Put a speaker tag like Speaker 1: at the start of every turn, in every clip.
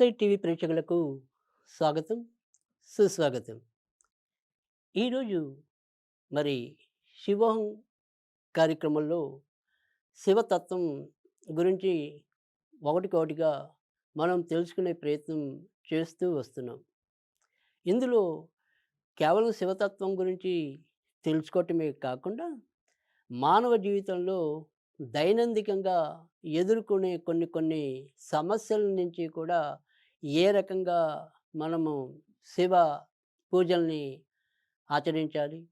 Speaker 1: Four TV ప్రేక్షకులకు స్వాగతం సుస్వాగతం. ఈరోజు మరి శివోహం కార్యక్రమంలో శివతత్వం గురించి ఒకటికొకటిగా మనం తెలుసుకునే ప్రయత్నం చేస్తూ వస్తున్నాం. ఇందులో కేవలం శివతత్వం గురించి తెలుసుకోవటమే కాకుండా మానవ జీవితంలో దైనందికంగా ఎదుర్కొనే కొన్ని కొన్ని సమస్యల నుంచి కూడా ఏ రకంగా మనము శివ పూజల్ని ఆచరించాలి?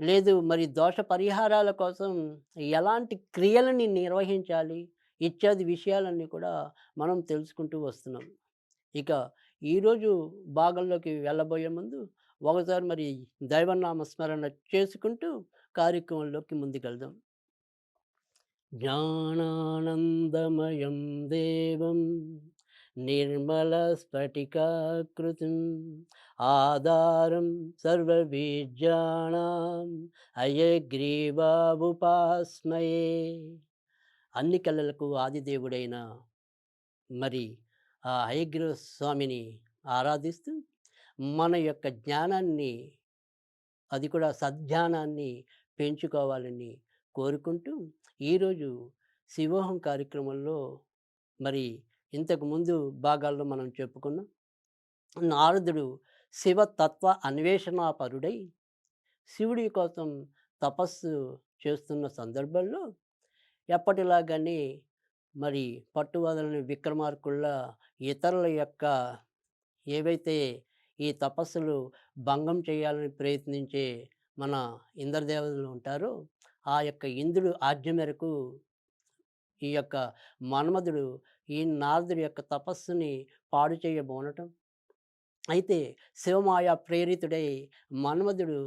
Speaker 1: లేదు మరి దోష పరిహారాల కోసం ఎలాంటి క్రియలని నిర్వహించాలి? ఇత్యాది విషయాలన్నీ కూడా మనం తెలుసుకుంటూ వస్తున్నాం. ఇక ఈరోజు భాగంలోకి వెళ్ళబోయే ముందు ఒకసారి మరి దైవనామ స్మరణ చేసుకుంటూ కార్యక్రమంలోకి ముందుకెళ్దాం. జ్ఞానానందమయం దేవం. నిర్మలస్ఫటికాకృతిం ఆధారం సర్వబీజాణం అయగ్రీవాబుపాస్మయే అన్ని కళలకు ఆదిదేవుడైన మరి ఆ హయగ్రీవ స్వామిని ఆరాధిస్తూ మన యొక్క జ్ఞానాన్ని అది కూడా సద్జ్ఞానాన్ని పెంచుకోవాలని కోరుకుంటూ ఈరోజు శివోహం కార్యక్రమంలో మరి ఇంతకు ముందు భాగాల్లో మనం చెప్పుకున్నాం నారదుడు శివతత్వ అన్వేషణాపరుడై శివుడి కోసం తపస్సు చేస్తున్న సందర్భంలో ఎప్పటిలాగానే మరి పట్టువదలని విక్రమార్కుళ్ళ ఇతరుల యొక్క ఏవైతే ఈ తపస్సులు భంగం చేయాలని ప్రయత్నించే మన ఇంద్రదేవతలు ఉంటారో ఆ యొక్క ఇంద్రుడు ఆజ్ఞ మేరకు ఈ యొక్క మన్మధుడు ఈ నారదుడి యొక్క తపస్సుని పాడు చేయబోనటం అయితే శివమాయ ప్రేరితుడై మన్మధుడు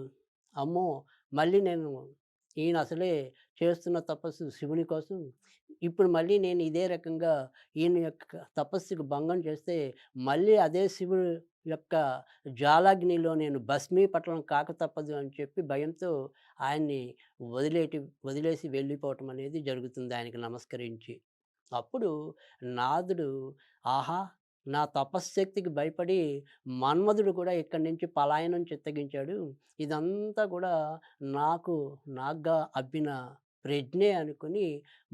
Speaker 1: అమ్మో! మళ్ళీ నేను ఈయన అసలే చేస్తున్న తపస్సు శివుని కోసం. ఇప్పుడు మళ్ళీ నేను ఇదే రకంగా ఈయన యొక్క తపస్సుకు భంగం చేస్తే మళ్ళీ అదే శివుడు యొక్క జ్వాలాగ్నిలో నేను భస్మీపట్నం కాక తప్పదు అని చెప్పి భయంతో ఆయన్ని వదిలేటి వదిలేసి వెళ్ళిపోవటం అనేది జరుగుతుంది. ఆయనకి నమస్కరించి అప్పుడు నాదుడు ఆహా! నా తపశ్శక్తికి భయపడి మన్మధుడు కూడా ఇక్కడి నుంచి పలాయనం చిత్తగించాడు. ఇదంతా కూడా నాకు నాగ్గా అబ్బిన ప్రజ్ఞే అనుకుని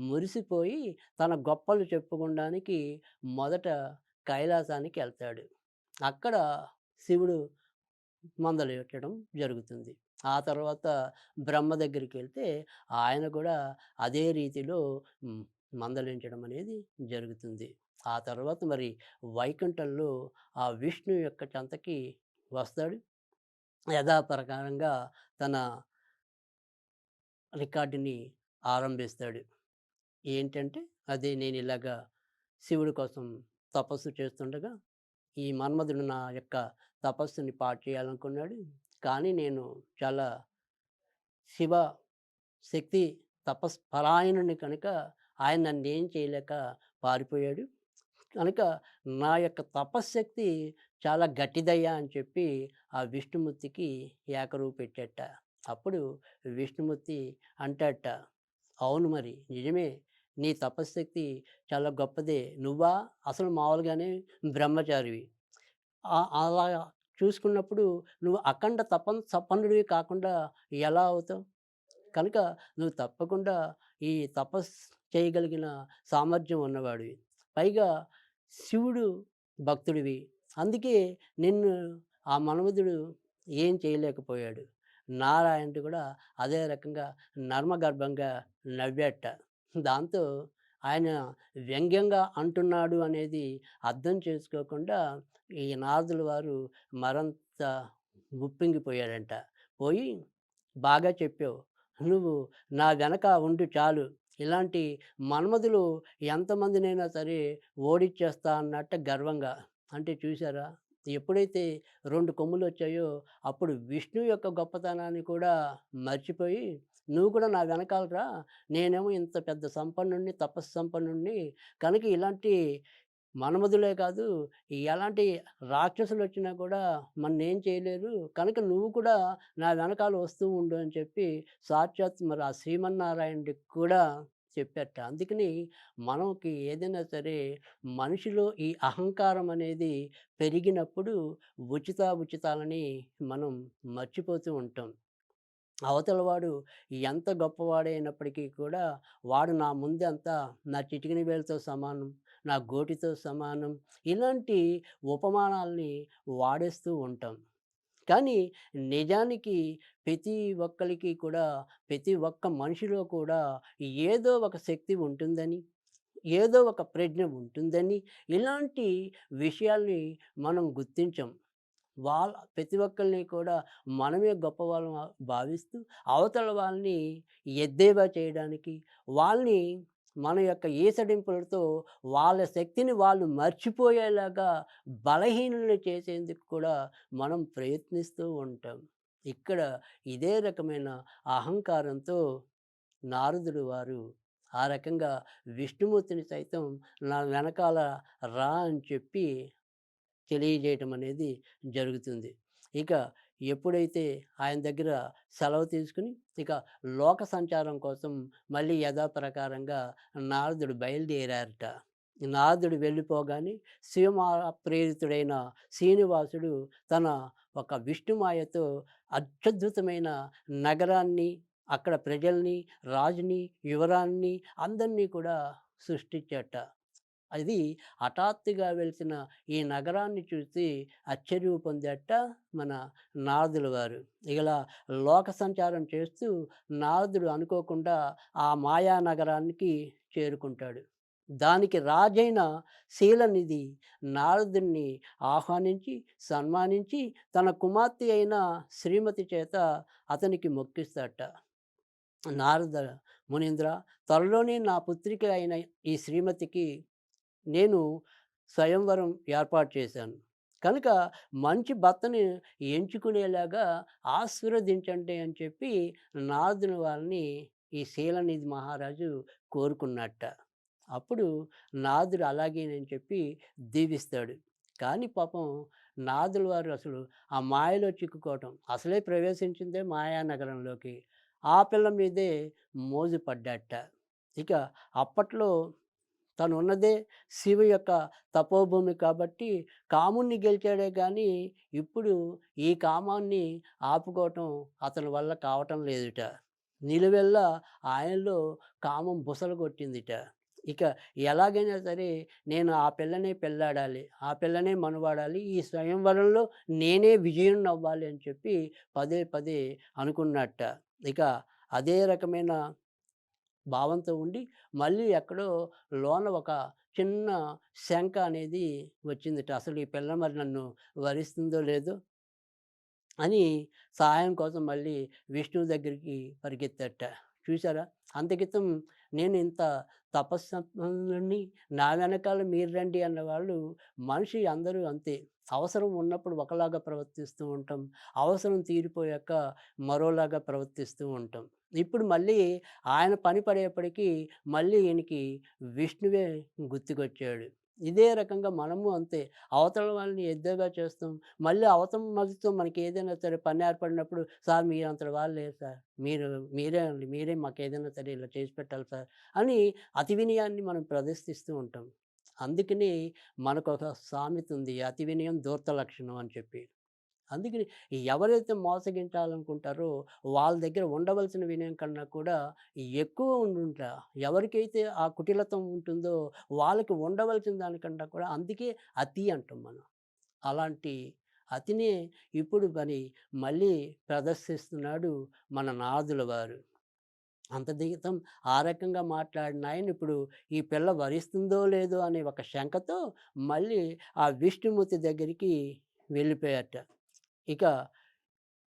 Speaker 1: మురిసిపోయి తన గొప్పలు చెప్పుకోవడానికి మొదట కైలాసానికి వెళ్తాడు. అక్కడ శివుడు మందలెట్టడం జరుగుతుంది. ఆ తర్వాత బ్రహ్మ దగ్గరికి వెళ్తే ఆయన కూడా అదే రీతిలో మందలించడం అనేది జరుగుతుంది. ఆ తర్వాత మరి వైకుంఠంలో ఆ విష్ణు యొక్క చెంతకి వస్తాడు. యథాప్రకారంగా తన రికార్డుని ఆరంభిస్తాడు. ఏంటంటే అదే నేను ఇలాగా శివుడి కోసం తపస్సు చేస్తుండగా ఈ మన్మధుడు నా యొక్క తపస్సుని పాటు చేయాలనుకున్నాడు. కానీ నేను చాలా శివ శక్తి తపస్పరాయణుని కనుక ఆయన నన్ను ఏం చేయలేక పారిపోయాడు. కనుక నా యొక్క తపశ్శక్తి చాలా గట్టిదయ్యా అని చెప్పి ఆ విష్ణుమూర్తికి ఏకరువు పెట్టేట. అప్పుడు విష్ణుమూర్తి అంటాట అవును మరి నిజమే నీ తపశ్శక్తి చాలా గొప్పదే. నువ్వా? అసలు మామూలుగానే బ్రహ్మచారివి. అలా చూసుకున్నప్పుడు నువ్వు అఖండ తపన్ తపనుడివి కాకుండా ఎలా అవుతావు? కనుక నువ్వు తప్పకుండా ఈ తపస్ చేయగలిగిన సామర్థ్యం ఉన్నవాడివి. పైగా శివుడు భక్తుడివి. అందుకే నిన్ను ఆ మన్మధుడు ఏం చేయలేకపోయాడు. నారాయణుడు కూడా అదే రకంగా నర్మగర్భంగా నవ్వేట. దాంతో ఆయన వ్యంగ్యంగా అంటున్నాడు అనేది అర్థం చేసుకోకుండా ఈ నారదుల వారు మరంత ఉప్పొంగిపోయాడంట పోయి బాగా చెప్పావు. నువ్వు నా వెనక ఉండు చాలు. ఇలాంటి మన్మధులు ఎంతమందినైనా సరే ఓడిచ్చేస్తా అన్నట్ట గర్వంగా. అంటే చూసారా? ఎప్పుడైతే రెండు కొమ్ములు వచ్చాయో అప్పుడు విష్ణు యొక్క గొప్పతనాన్ని కూడా మర్చిపోయి నువ్వు కూడా నా వెనకాలరా నేనేమో ఇంత పెద్ద సంపన్నుణ్ణి తపస్సు సంపన్నుణ్ణి కనుక ఇలాంటి మన్మధులే కాదు ఎలాంటి రాక్షసులు వచ్చినా కూడా ఏం చేయలేరు కనుక నువ్వు కూడా నా వెనకాల వస్తూ ఉండు అని చెప్పి సాక్షాత్ మరి ఆ శ్రీమన్నారాయణుడికి కూడా చెప్పారట. అందుకని మనకి ఏదైనా సరే మనిషిలో ఈ అహంకారం అనేది పెరిగినప్పుడు ఉచిత ఉచితాలని మనం మర్చిపోతూ ఉంటాం. అవతల వాడు ఎంత గొప్పవాడైనప్పటికీ కూడా వాడు నా ముందంతా నా చిటికిన వేలతో సమానం, నా గోటితో సమానం ఇలాంటి ఉపమానాల్ని వాడేస్తూ ఉంటాం. కానీ నిజానికి ప్రతి ఒక్కరికి కూడా ప్రతి ఒక్క మనిషిలో కూడా ఏదో ఒక శక్తి ఉంటుందని, ఏదో ఒక ప్రజ్ఞ ఉంటుందని ఇలాంటి విషయాల్ని మనం గుర్తించాం వాళ్ళ ప్రతి ఒక్కరిని కూడా మనమే గొప్పవాళ్ళం భావిస్తూ అవతల వాళ్ళని ఎద్దేవా చేయడానికి, వాళ్ళని మన యొక్క ఈసడింపులతో వాళ్ళ శక్తిని వాళ్ళు మర్చిపోయేలాగా బలహీనులను చేసేందుకు కూడా మనం ప్రయత్నిస్తూ ఉంటాం. ఇక్కడ ఇదే రకమైన అహంకారంతో నారదుడు వారు ఆ రకంగా విష్ణుమూర్తిని సైతం నా వెనకాల రా అని చెప్పి తెలియజేయటం అనేది జరుగుతుంది. ఇక ఎప్పుడైతే ఆయన దగ్గర సెలవు తీసుకుని ఇక లోక సంచారం కోసం మళ్ళీ యథాప్రకారంగా నారదుడు బయలుదేరారట. నారదుడు వెళ్ళిపోగానే శివమా ప్రేరితుడైన శ్రీనివాసుడు తన ఒక విష్ణుమాయతో అత్యద్భుతమైన నగరాన్ని, అక్కడ ప్రజల్ని, రాజుని, యువరాన్ని అందరినీ కూడా సృష్టించట అది హఠాత్తుగా వెలిసిన ఈ నగరాన్ని చూసి ఆశ్చర్యం పొందేట మన నారదుల వారు. ఇలా లోక సంచారం చేస్తూ నారదుడు అనుకోకుండా ఆ మాయా నగరానికి చేరుకుంటాడు. దానికి రాజైన శీలనిధి నారదుణ్ణి ఆహ్వానించి, సన్మానించి తన కుమార్తె అయిన శ్రీమతి చేత అతనికి మొక్కిస్తాట నారద మునీంద్ర త్వరలోనే నా పుత్రిక అయిన ఈ శ్రీమతికి నేను స్వయంవరం ఏర్పాటు చేశాను. కనుక మంచి భర్తని ఎంచుకునేలాగా ఆశీర్వదించండి అని చెప్పి నారదుని వాళ్ళని ఈ శీలనిధి మహారాజు కోరుకున్నట్ట. అప్పుడు నాదుడు అలాగేనని చెప్పి దీవిస్తాడు. కానీ పాపం నాదుల వారు అసలు ఆ మాయలో చిక్కుకోవటం, అసలే ప్రవేశించిందే మాయా నగరంలోకి. ఆ పిల్ల మీదే మోజు పడ్డాడట. ఇక అప్పట్లో తను ఉన్నదే శివ యొక్క తపోభూమి కాబట్టి కాముణ్ణి గెలిచాడే కానీ ఇప్పుడు ఈ కామాన్ని ఆపుకోవటం అతని వల్ల కావటం లేదుట. నిలువెల్లా ఆయనలో కామం బుసలు కొట్టిందిట. ఇక ఎలాగైనా సరే నేను ఆ పిల్లనే పెళ్ళాడాలి, ఆ పిల్లనే మనవాడాలి ఈ స్వయంవరంలో నేనే విజయం అవ్వాలి అని చెప్పి పదే పదే అనుకున్నట్ట. ఇక అదే రకమైన భావంతో ఉండి మళ్ళీ ఎక్కడో లోన ఒక చిన్న శంక అనేది వచ్చిందట. అసలు ఈ పిల్ల మరి నన్ను వరిస్తుందో లేదో అని సహాయం కోసం మళ్ళీ విష్ణువు దగ్గరికి పరిగెత్తట చూసారా? అంతకితం నేను ఇంత తపస్సుని నా వెనకాల మీరు రండి అన్నవాళ్ళు మనిషి అందరూ అంతే. అవసరం ఉన్నప్పుడు ఒకలాగా ప్రవర్తిస్తూ ఉంటాం. అవసరం తీరిపోయాక మరోలాగా ప్రవర్తిస్తూ ఉంటాం. ఇప్పుడు మళ్ళీ ఆయన పని పడేప్పటికీ మళ్ళీ ఈయనకి విష్ణువే గుర్తుకొచ్చాడు. ఇదే రకంగా మనము అంతే. అవతల వాళ్ళని ఎద్దేగా చేస్తాం. మళ్ళీ అవతల మద్దతు మనకి ఏదైనా సరే పని ఏర్పడినప్పుడు సార్ మీరు అంత వాళ్ళు లేరు సార్. మీరు మీరే అండి. మీరే ఏదైనా సరే ఇలా చేసి పెట్టాలి సార్ అని అతి వినయాన్ని మనం ప్రదర్శిస్తూ ఉంటాం. అందుకని మనకొక సామెత ఉంది. అతి వినయం దూర్త లక్షణం అని చెప్పి. అందుకని ఎవరైతే మోసగించాలనుకుంటారో వాళ్ళ దగ్గర ఉండవలసిన వినయం కన్నా కూడా ఎక్కువ ఉండుంట. ఎవరికైతే ఆ కుటిలత్వం ఉంటుందో వాళ్ళకి ఉండవలసిన దానికన్నా కూడా అందుకే అతి అంటాం మనం. అలాంటి అతినే ఇప్పుడు మరి మళ్ళీ ప్రదర్శిస్తున్నాడు మన నాదుల వారు. అంత ఆ రకంగా మాట్లాడిన ఆయన ఇప్పుడు ఈ పిల్ల వరిస్తుందో లేదో అనే ఒక శంకతో మళ్ళీ ఆ విష్ణుమూర్తి దగ్గరికి వెళ్ళిపోయారట. ఇక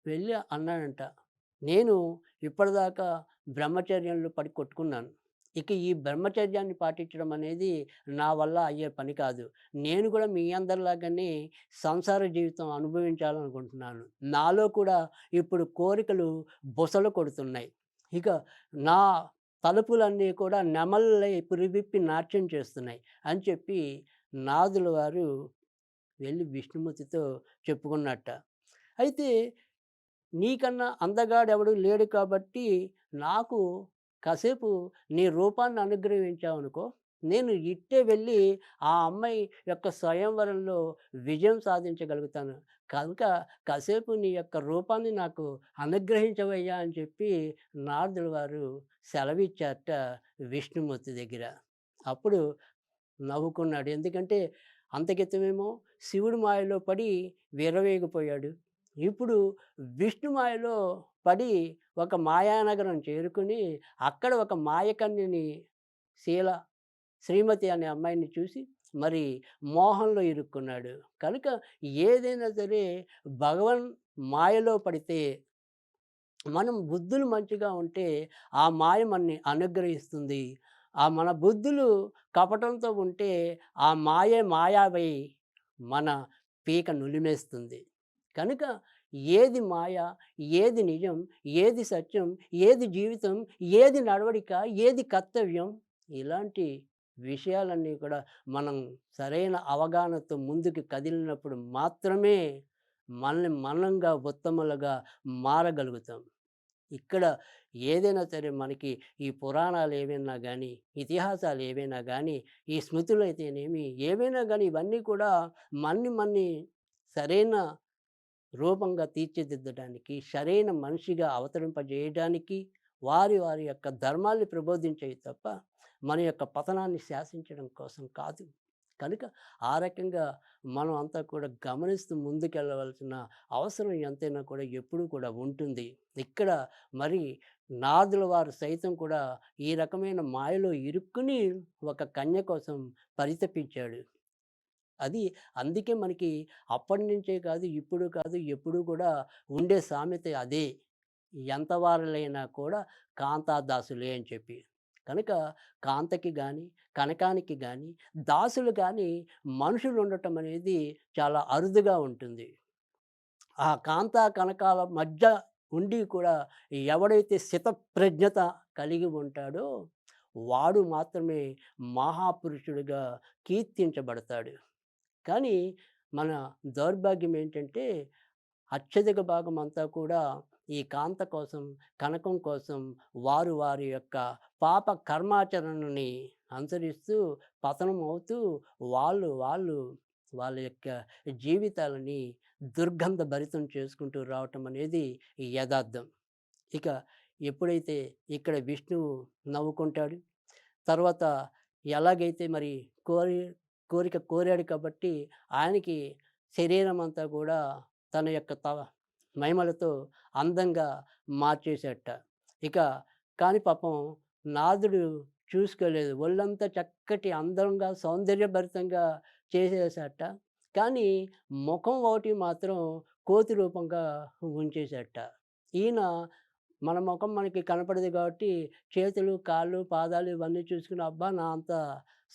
Speaker 1: వెళ్ళి అన్నాడంట. నేను ఇప్పటిదాకా బ్రహ్మచర్యంలో పడి కొట్టుకున్నాను. ఇక ఈ బ్రహ్మచర్యాన్ని పాటించడం అనేది నా వల్ల అయ్యే పని కాదు. నేను కూడా మీ అందరిలాగానే సంసార జీవితం అనుభవించాలనుకుంటున్నాను. నాలో కూడా ఇప్పుడు కోరికలు బుసలు కొడుతున్నాయి. ఇక నా తలుపులన్నీ కూడా నెమల్లై పురివిప్పి నాట్యం చేస్తున్నాయి అని చెప్పి నాదుల వారు వెళ్ళి విష్ణుమూర్తితో చెప్పుకున్నట్ట. అయితే నీకన్నా అందగాడెవడు లేడు కాబట్టి నాకు కాసేపు నీ రూపాన్ని అనుగ్రహించావనుకో. నేను ఇట్టే వెళ్ళి ఆ అమ్మాయి యొక్క స్వయంవరంలో విజయం సాధించగలుగుతాను. కనుక కాసేపు నీ యొక్క రూపాన్ని నాకు అనుగ్రహించవయ్యా అని చెప్పి నారదుడు వారు సెలవిచ్చారట విష్ణుమూర్తి దగ్గర. అప్పుడు నవ్వుకున్నాడు. ఎందుకంటే అంతకితమేమో శివుడు మాయలో పడి విరవేగిపోయాడు ఇప్పుడు విష్ణుమాయలో పడి ఒక మాయానగరం చేరుకుని అక్కడ ఒక మాయకన్యని శీల శ్రీమతి అనే అమ్మాయిని చూసి మరి మోహంలో ఇరుక్కున్నాడు. కనుక ఏదైనా సరే భగవన్ మాయలో పడితే మనం బుద్ధులు మంచిగా ఉంటే ఆ మాయ మనని అనుగ్రహిస్తుంది. ఆ మన బుద్ధులు కపటంతో ఉంటే ఆ మాయే మాయావై మన పీక నులిమేస్తుంది. కనుక ఏది మాయ ఏది నిజం ఏది సత్యం ఏది జీవితం ఏది నడవడిక ఏది కర్తవ్యం ఇలాంటి విషయాలన్నీ కూడా మనం సరైన అవగాహనతో ముందుకు కదిలినప్పుడు మాత్రమే మనల్ని మనంగా ఉత్తములుగా మారగలుగుతాం. ఇక్కడ ఏదైనా సరే మనకి ఈ పురాణాలు ఏవైనా కానీ ఇతిహాసాలు ఏవైనా కానీ ఈ స్మృతులు అయితేనేమి ఏవైనా కానీ ఇవన్నీ కూడా మన్ని మన్ని సరైన రూపంగా తీర్చిదిద్దడానికి సరైన మనిషిగా అవతరింపజేయడానికి వారి వారి యొక్క ధర్మాల్ని ప్రబోధించేవి తప్ప మన యొక్క పతనాన్ని శాసించడం కోసం కాదు. కనుక ఆ రకంగా మనం అంతా కూడా గమనిస్తూ ముందుకెళ్ళవలసిన అవసరం ఎంతైనా కూడా ఎప్పుడూ కూడా ఉంటుంది. ఇక్కడ మరి నాదుల వారు సైతం కూడా ఈ రకమైన మాయలో ఇరుక్కుని ఒక కన్య కోసం పరితపించాడు. అది అందుకే మనకి అప్పటి నుంచే కాదు ఇప్పుడు కాదు ఎప్పుడు కూడా ఉండే సామెత అదే. ఎంతవారులైనా కూడా కాంతాదాసులే అని చెప్పి. కనుక కాంతకి కానీ కనకానికి కానీ దాసులు కానీ మనుషులు ఉండటం అనేది చాలా అరుదుగా ఉంటుంది. ఆ కాంత కనకాల మధ్య ఉండి కూడా ఎవడైతే స్థితప్రజ్ఞత కలిగి ఉంటాడో వాడు మాత్రమే మహాపురుషుడిగా కీర్తించబడతాడు. కానీ మన దౌర్భాగ్యం ఏంటంటే అత్యధిక భాగం అంతా కూడా ఈ కాంత కోసం కనకం కోసం వారు వారి యొక్క పాప కర్మాచరణని అనుసరిస్తూ పతనం అవుతూ వాళ్ళు వాళ్ళు వాళ్ళ యొక్క జీవితాలని దుర్గంధ భరితం చేసుకుంటూ రావటం అనేది యథార్థం. ఇక ఎప్పుడైతే ఇక్కడ విష్ణువు నవ్వుకుంటాడు తర్వాత ఎలాగైతే మరి కోరి కోరిక కోరాడు కాబట్టి ఆయనకి శరీరం అంతా కూడా తన యొక్క త మహిమలతో అందంగా మార్చేసేట. ఇక కానీ పాపం నాదుడు చూసుకోలేదు. ఒళ్ళంతా చక్కటి అందంగా సౌందర్యభరితంగా చేసేసట. కానీ ముఖం ఒకటి మాత్రం కోతి రూపంగా ఉంచేసేట. ఈయన మన ముఖం మనకి కనపడదు కాబట్టి చేతులు కాళ్ళు పాదాలు ఇవన్నీ చూసుకుని అబ్బా! నా అంత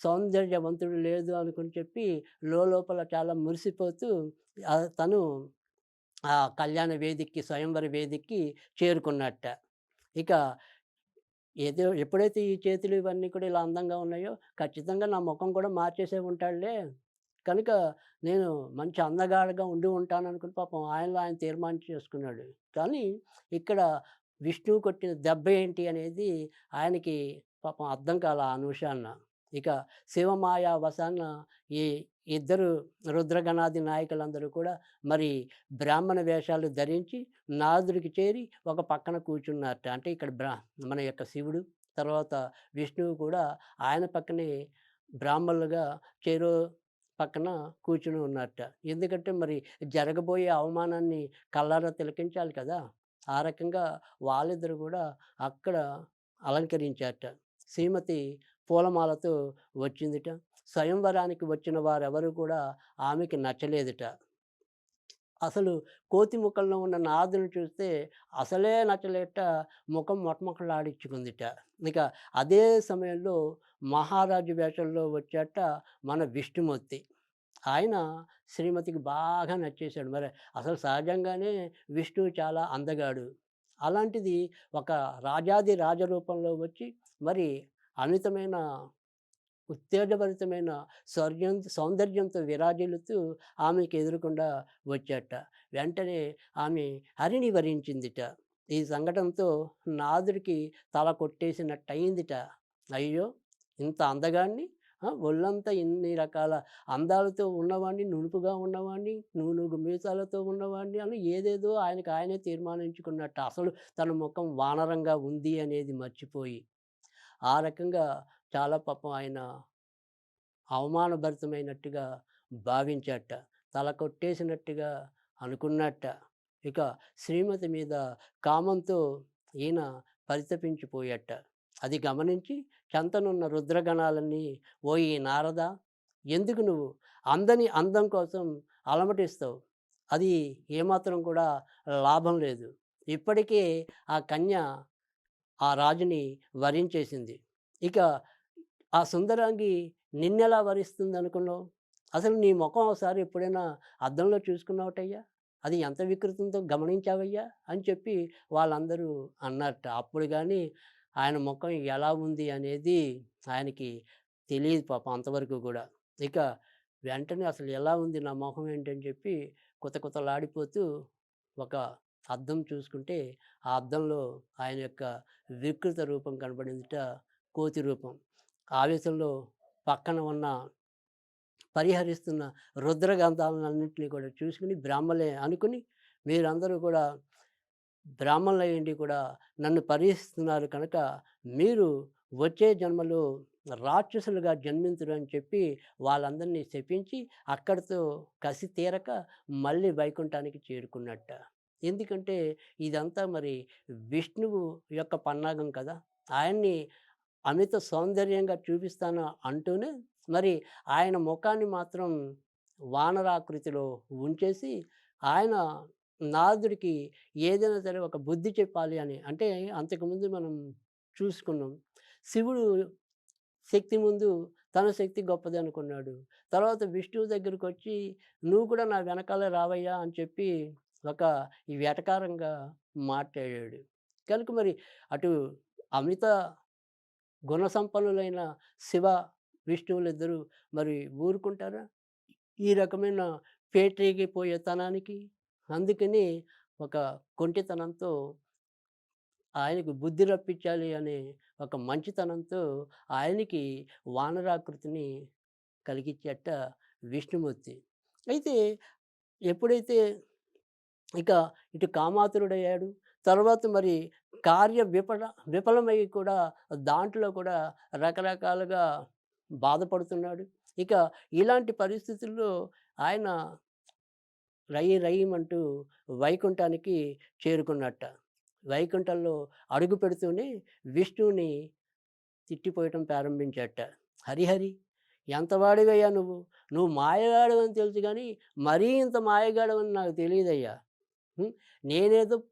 Speaker 1: సౌందర్యవంతుడు లేదు అనుకుని చెప్పి లోపల చాలా మురిసిపోతూ తను ఆ కళ్యాణ వేదికకి స్వయంవర వేదికకి చేరుకున్నట్ట. ఇక ఏదో ఎప్పుడైతే ఈ చేతులు ఇవన్నీ కూడా ఇలా అందంగా ఉన్నాయో ఖచ్చితంగా నా ముఖం కూడా మార్చేసే ఉంటాడులే. కనుక నేను మంచి అందగాడగా ఉండి ఉంటాను అనుకుని పాపం ఆయనలో ఆయన తీర్మానం చేసుకున్నాడు. కానీ ఇక్కడ విష్ణువు కొట్టిన దెబ్బ ఏంటి అనేది ఆయనకి పాపం అర్థం కాల ఆ నిమిషాన్న ఇక శివమాయ వసాన ఈ ఇద్దరు రుద్రగణాది నాయకులందరూ కూడా మరి బ్రాహ్మణ వేషాలు ధరించి నాదుడికి చేరి ఒక పక్కన కూర్చున్నారట. అంటే ఇక్కడ బ్రా మన యొక్క శివుడు తర్వాత విష్ణువు కూడా ఆయన పక్కనే బ్రాహ్మణులుగా చేరో పక్కన కూర్చుని ఉన్నట్ట ఎందుకంటే మరి జరగబోయే అవమానాన్ని కళ్ళారా తిలకించాలి కదా! ఆ రకంగా వాళ్ళిద్దరు కూడా అక్కడ అలంకరించారట. శ్రీమతి పూలమాలతో వచ్చిందిట. స్వయంవరానికి వచ్చిన వారెవరు కూడా ఆమెకి నచ్చలేదుట. అసలు కోతి ముఖంలో ఉన్న నాదుని చూస్తే అసలే నచ్చలేట ముఖం మొట్టమొక్కలాడించుకుందిట ఇక అదే సమయంలో మహారాజు వేషంలో వచ్చాట మన విష్ణుమూర్తి. ఆయన శ్రీమతికి బాగా నచ్చేశాడు. మరి అసలు సహజంగానే విష్ణువు చాలా అందగాడు. అలాంటిది ఒక రాజాది రాజరూపంలో వచ్చి మరి అమితమైన ఉత్తేజభరితమైన సౌర్యం సౌందర్యంతో విరాజిల్లుతూ ఆమెకి ఎదురకుండా వచ్చాట వెంటనే ఆమె హరిని వరించిందిట ఈ సంఘటనతో నాదుడికి తల కొట్టేసినట్టయిందిట. అయ్యో! ఇంత అందగాన్ని ఒళ్ళంతా ఇన్ని రకాల అందాలతో ఉన్నవాడిని, నునుపుగా ఉన్నవాడిని, నూనె మీసాలతో ఉన్నవాడిని అని ఏదేదో ఆయనకు ఆయనే తీర్మానించుకున్నట్టు. అసలు తన ముఖం వానరంగా ఉంది అనేది మర్చిపోయి. ఆ రకంగా చాలా పాపం ఆయన అవమానభరితమైనట్టుగా భావించాట. తల కొట్టేసినట్టుగా అనుకున్నట్ట. ఇక శ్రీమతి మీద కామంతో ఈయన పరితపించిపోయాట. అది గమనించి చెంతనున్న రుద్రగణాలన్నీ ఓయి నారదా! ఎందుకు నువ్వు అందని అందం కోసం అలమటిస్తావు? అది ఏమాత్రం కూడా లాభం లేదు. ఇప్పటికే ఆ కన్య ఆ రాజుని వరించేసింది. ఇక ఆ సుందరాంగి నిన్నెలా వరిస్తుంది అనుకున్నావు అసలు నీ ముఖం ఒకసారి ఎప్పుడైనా అద్దంలో చూసుకున్నావుటయ్యా అది ఎంత వికృతంతో గమనించావయ్యా? అని చెప్పి వాళ్ళందరూ అన్నట్ట అప్పుడు కానీ ఆయన ముఖం ఎలా ఉంది అనేది ఆయనకి తెలియదు పాపం అంతవరకు కూడా ఇక వెంటనే అసలు ఎలా ఉంది నా మొహం ఏంటని చెప్పి కుతకుతలాడిపోతూ ఒక అద్దం చూసుకుంటే, ఆ అద్దంలో ఆయన యొక్క వికృత రూపం కనబడిందిట. కోతి రూపం. ఆవేశంలో పక్కన ఉన్న పరిహరిస్తున్న రుద్రగంధాలన్నింటినీ కూడా చూసుకుని బ్రాహ్మలే అనుకుని మీరందరూ కూడా బ్రాహ్మణులయ్యండి కూడా నన్ను పరిహరిస్తున్నారు కనుక మీరు వచ్చే జన్మలో రాక్షసులుగా జన్మించరు అని చెప్పి వాళ్ళందరినీ శపించి అక్కడితో కసి తీరక మళ్ళీ వైకుంఠానికి చేరుకున్నట్ట. ఎందుకంటే ఇదంతా మరి విష్ణువు యొక్క పన్నాగం కదా! ఆయన్ని అమిత సౌందర్యంగా చూపిస్తాను అంటూనే మరి ఆయన ముఖాన్ని మాత్రం వానరాకృతిలో ఉంచేసి ఆయన నారదుడికి ఏదైనా సరే ఒక బుద్ధి చెప్పాలి అని. అంటే అంతకుముందు మనం చూసుకున్నాం. శివుడు శక్తి ముందు తన శక్తి గొప్పది అనుకున్నాడు. తర్వాత విష్ణువు దగ్గరకొచ్చి నువ్వు కూడా నా వెనకాలే రావయ్యా అని చెప్పి ఒక ఈ మాట్లాడాడు. కనుక మరి అటు అమిత గుణ సంపన్నులైన శివ, విష్ణువులు ఇద్దరు మరి ఊరుకుంటారా? ఈ రకమైన పేటరేగిపోయేతనానికి. అందుకని ఒక కొంటితనంతో ఆయనకు బుద్ధి రప్పించాలి అనే ఒక మంచితనంతో ఆయనకి వానరాకృతిని కలిగించేట విష్ణుమూర్తి. అయితే ఎప్పుడైతే ఇక ఇటు కామాతురుడయ్యాడు. తర్వాత మరి కార్య విఫల విఫలమై కూడా దాంట్లో కూడా రకరకాలుగా బాధపడుతున్నాడు. ఇక ఇలాంటి పరిస్థితుల్లో ఆయన రయి రయ్యమంటూ వైకుంఠానికి చేరుకున్నట్ట. వైకుంఠంలో అడుగు పెడుతూనే విష్ణువుని తిట్టిపోయటం ప్రారంభించాట. హరిహరి ఎంత వాడివయ్యా నువ్వు? నువ్వు మాయగాడవని తెలుసు కానీ మరీ ఇంత మాయగాడవని నాకు తెలియదయ్యా నేనేదో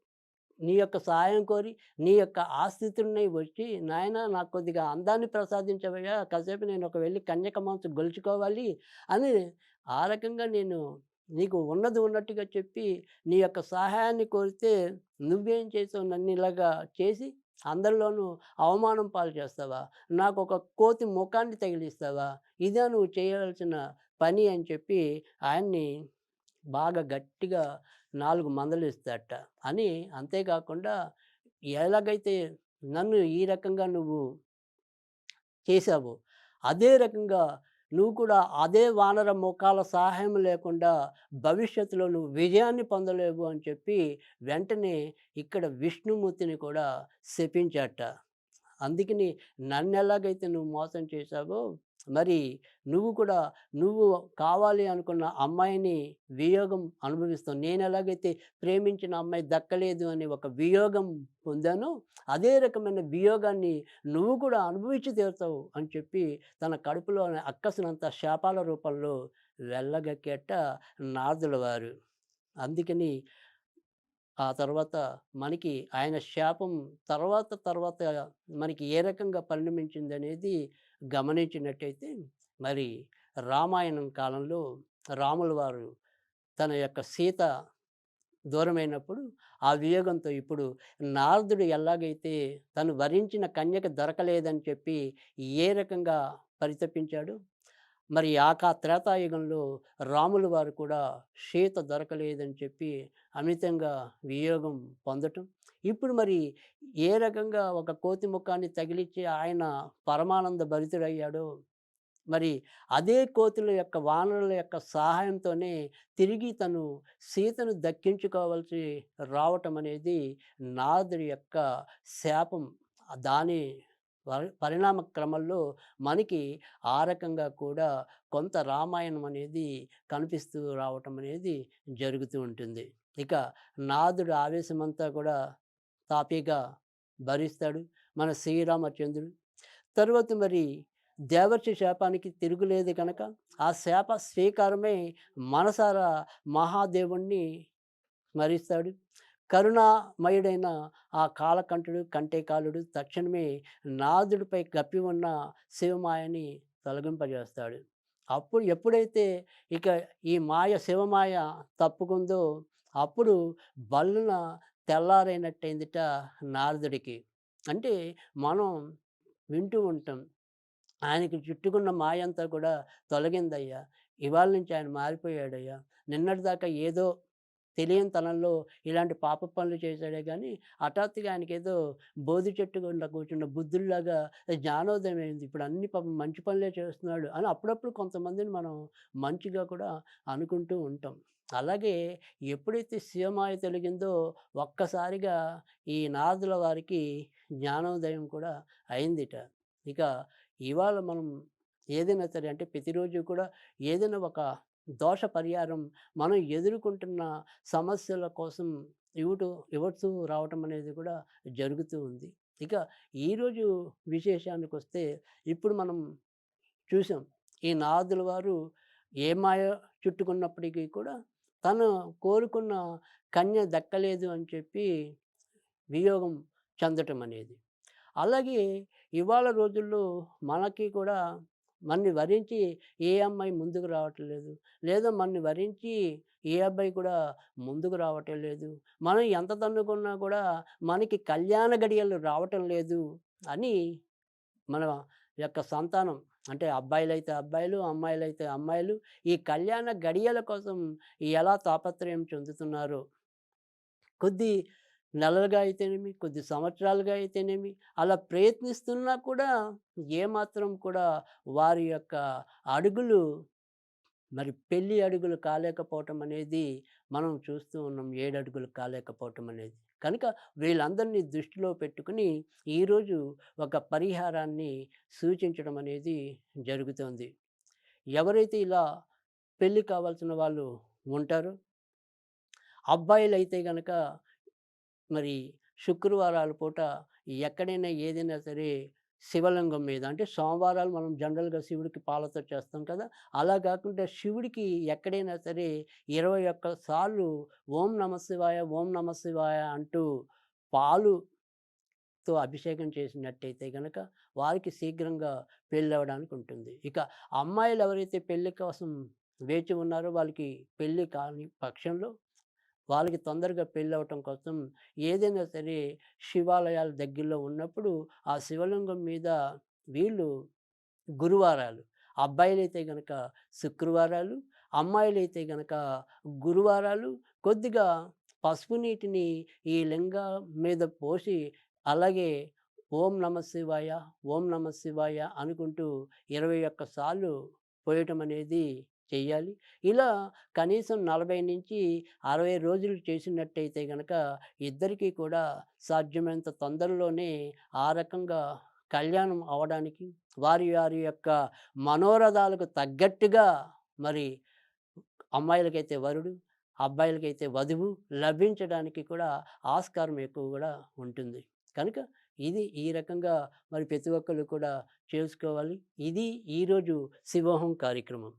Speaker 1: నీ యొక్క సహాయం కోరి, నీ యొక్క ఆస్థితుడినై వచ్చి, నాయనా నాకు కొద్దిగా అందాన్ని ప్రసాదించవయ్యా, కాసేపు నేను ఒక వెళ్ళి కన్యక గొలుచుకోవాలి అని ఆ రకంగా నేను నీకు ఉన్నది ఉన్నట్టుగా చెప్పి, నీ యొక్క సహాయాన్ని కోరితే నువ్వేం చేసావు? నన్ను ఇలాగా చేసి అందరిలోనూ అవమానం పాలు చేస్తావా? నాకు ఒక కోతి ముఖాన్ని తగిలిస్తావా? ఇదే నువ్వు చేయవలసిన పని అని చెప్పి ఆయన్ని బాగా గట్టిగా నాలుగు మందలు ఇస్తాట అని అంతేకాకుండా ఎలాగైతే నన్ను ఈ రకంగా నువ్వు చేశావు అదే రకంగా నువ్వు కూడా అదే వానర ముఖాల సహాయం లేకుండా భవిష్యత్తులో నువ్వు విజయాన్ని పొందలేవు అని చెప్పి వెంటనే ఇక్కడ విష్ణుమూర్తిని కూడా శపించాట. అందుకని నన్ను ఎలాగైతే నువ్వు మోసం చేశావో, మరి నువ్వు కూడా నువ్వు కావాలి అనుకున్న అమ్మాయిని వియోగం అనుభవిస్తావు. నేను ఎలాగైతే ప్రేమించిన అమ్మాయి దక్కలేదు అని ఒక వియోగం పొందానో, అదే రకమైన వియోగాన్ని నువ్వు కూడా అనుభవించి తీరుతావు అని చెప్పి తన కడుపులో అక్కసునంత శాపాల రూపంలో వెళ్ళగక్కేట నారదుల వారు. అందుకని ఆ తర్వాత మనకి ఆయన శాపం తర్వాత తర్వాత మనకి ఏ రకంగా పరిణమించిందనేది గమనించినట్టయితే, మరి రామాయణం కాలంలో రాముల వారు తన యొక్క సీత దూరమైనప్పుడు, ఆ వియోగంతో ఇప్పుడు నారదుడు ఎలాగైతే తను వరించిన కన్యక దొరకలేదని చెప్పి ఏ రకంగా పరితపించాడో, మరి ఆ త్రేతాయుగంలో రాములు వారు కూడా సీత దొరకలేదని చెప్పి అమితంగా వియోగం పొందటం. ఇప్పుడు మరి ఏ రకంగా ఒక కోతి ముఖాన్ని తగిలిచ్చి ఆయన పరమానంద భరితుడయ్యాడో మరి అదే కోతుల యొక్క వానరుల యొక్క సహాయంతోనే తిరిగి తను సీతను దక్కించుకోవాల్సి రావటం అనేది నారదుడి యొక్క శాపం. దాని పరిణామ క్రమంలో మనకి ఆ రకంగా కూడా కొంత రామాయణం అనేది కనిపిస్తూ రావటం అనేది జరుగుతూ ఉంటుంది. ఇక నాదుడు ఆవేశమంతా కూడా తాపీగా భరిస్తాడు మన శ్రీరామచంద్రుడు. తరువాత మరి దేవర్షి శాపానికి తిరుగులేదు కనుక ఆ శాప స్వీకారమే మనసారా మహాదేవుణ్ణి స్మరిస్తాడు. కరుణామయుడైన ఆ కాలకంఠుడు కంటేకాలుడు తక్షణమే నాదుడిపై కప్పి ఉన్న శివమాయని తొలగింపజేస్తాడు. అప్పుడు ఎప్పుడైతే ఇక ఈ మాయ శివమాయ తప్పుకుందో అప్పుడు బల్లున తెల్లారైనట్టయిందిట నారదుడికి. అంటే మనం వింటూ ఉంటాం ఆయనకి చుట్టుకున్న మాయంతా కూడా తొలగిందయ్యా ఇవాళ నుంచి ఆయన మారిపోయాడయ్యా నిన్నటిదాకా ఏదో తెలియని తనంలో ఇలాంటి పాప పనులు చేశాడే కానీ హఠాత్తుగా ఆయనకి ఏదో బోధి చెట్టు గుండా కూర్చున్న బుద్ధుల్లాగా జ్ఞానోదయం అయింది. ఇప్పుడు అన్ని పాపం మంచి పనులే చేస్తున్నాడు అని అప్పుడప్పుడు కొంతమందిని మనం మంచిగా కూడా అనుకుంటూ ఉంటాం. అలాగే ఎప్పుడైతే శివమాయ తొలగిందో ఒక్కసారిగా ఈ నారదుల వారికి జ్ఞానోదయం కూడా అయిందిట. ఇక ఇవాళ మనం ఏదైనా సరే అంటే ప్రతిరోజు కూడా ఏదైనా ఒక దోష పరిహారం మనం ఎదుర్కొంటున్న సమస్యల కోసం ఇవ్వటం ఇవ్వతూ రావటం అనేది కూడా జరుగుతూ ఉంది. ఇక ఈరోజు విశేషానికి వస్తే ఇప్పుడు మనం చూసాం ఈ నాదుల వారు ఏ మాయ చుట్టుకున్నప్పటికీ కూడా తను కోరుకున్న కన్య దక్కలేదు అని చెప్పి వియోగం చెందటం అనేది. అలాగే ఇవాళ రోజుల్లో మనకి కూడా మన్ని వరించి ఏ అమ్మాయి ముందుకు రావటం లేదు. లేదా మన్ని వరించి ఏ అబ్బాయి కూడా ముందుకు రావటం లేదు. మనం ఎంత తన్నుకున్నా కూడా మనకి కళ్యాణ గడియలు రావటం లేదు అని మన యొక్క సంతానం. అంటే అబ్బాయిలైతే అబ్బాయిలు అమ్మాయిలైతే అమ్మాయిలు ఈ కళ్యాణ గడియల కోసం ఎలా తాపత్రయం చెందుతున్నారు కొద్ది నెలలుగా అయితేనేమి కొద్ది సంవత్సరాలుగా అయితేనేమి అలా ప్రయత్నిస్తున్నా కూడా ఏమాత్రం కూడా వారి యొక్క అడుగులు మరి పెళ్ళి అడుగులు కాలేకపోవటం అనేది మనం చూస్తూ ఉన్నాం ఏడు అడుగులు కాలేకపోవటం అనేది. కనుక వీళ్ళందరినీ దృష్టిలో పెట్టుకుని ఈరోజు ఒక పరిహారాన్ని సూచించడం అనేది జరుగుతుంది. ఎవరైతే ఇలా పెళ్ళి కావాల్సిన వాళ్ళు ఉంటారో అబ్బాయిలు అయితే కనుక మరి శుక్రవారాల పూట ఎక్కడైనా ఏదైనా సరే శివలింగం మీద అంటే సోమవారాలు మనం జనరల్గా శివుడికి పాలతో చేస్తాం కదా! అలా కాకుండా శివుడికి ఎక్కడైనా సరే ఇరవై ఒక్క సార్లు ఓం నమ శివాయ ఓం నమ శివాయ అంటూ పాలుతో అభిషేకం చేసినట్టయితే కనుక వారికి శీఘ్రంగా పెళ్ళి అవ్వడానికి ఉంటుంది. ఇక అమ్మాయిలు ఎవరైతే పెళ్ళి కోసం వేచి ఉన్నారో వాళ్ళకి పెళ్ళి కాని పక్షంలో వాళ్ళకి తొందరగా పెళ్ళి అవటం కోసం ఏదైనా సరే శివాలయాల దగ్గరలో ఉన్నప్పుడు ఆ శివలింగం మీద వీళ్ళు గురువారాలు. అబ్బాయిలైతే కనుక శుక్రవారాలు అమ్మాయిలైతే కనుక గురువారాలు కొద్దిగా పసుపు నీటిని ఈ లింగం మీద పోసి అలాగే ఓం నమ శివాయ ఓం నమ శివాయ అనుకుంటూ ఇరవై ఒక్క సార్లు పోయటం అనేది చేయాలి. ఇలా కనీసం నలభై నుంచి అరవై రోజులు చేసినట్టయితే కనుక ఇద్దరికీ కూడా సాధ్యమైనంత తొందరలోనే ఆ రకంగా కళ్యాణం అవడానికి వారి వారి యొక్క మనోరథాలకు తగ్గట్టుగా మరి అమ్మాయిలకైతే వరుడు అబ్బాయిలకైతే వధువు లభించడానికి కూడా ఆస్కారం ఎక్కువ కూడా ఉంటుంది. కనుక ఇది ఈ రకంగా మరి ప్రతి ఒక్కరు కూడా చేసుకోవాలి. ఇది ఈరోజు శివోహం కార్యక్రమం.